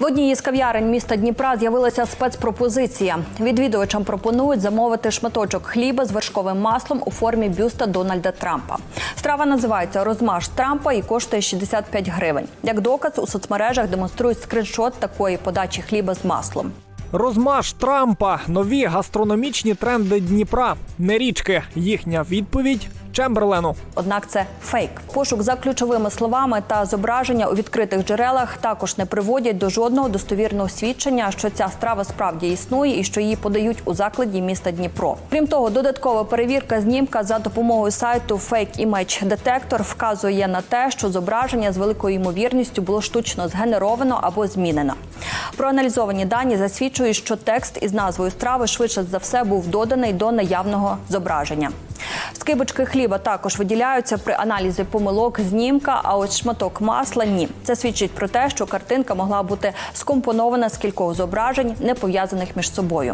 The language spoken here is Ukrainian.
В одній із кав'ярень міста Дніпра з'явилася спецпропозиція. Відвідувачам пропонують замовити шматочок хліба з вершковим маслом у формі бюста Дональда Трампа. Страва називається Розмаж Трампа і коштує 65 гривень. Як доказ у соцмережах демонструють скриншот такої подачі хліба з маслом. Розмаж Трампа, нові гастрономічні тренди Дніпра, не річки. Їхня відповідь Чемберлену. Однак це фейк. Пошук за ключовими словами та зображення у відкритих джерелах також не приводять до жодного достовірного свідчення, що ця страва справді існує і що її подають у закладі міста Дніпро. Крім того, додаткова перевірка знімка за допомогою сайту Fake Image Detector вказує на те, що зображення з великою ймовірністю було штучно згенеровано або змінено. Проаналізовані дані засвідчують, що текст із назвою страви швидше за все був доданий до наявного зображення. Скибочки хліба також виділяються при аналізі помилок знімка, а ось шматок масла ні. Це свідчить про те, що картинка могла бути скомпонована з кількох зображень, не пов'язаних між собою.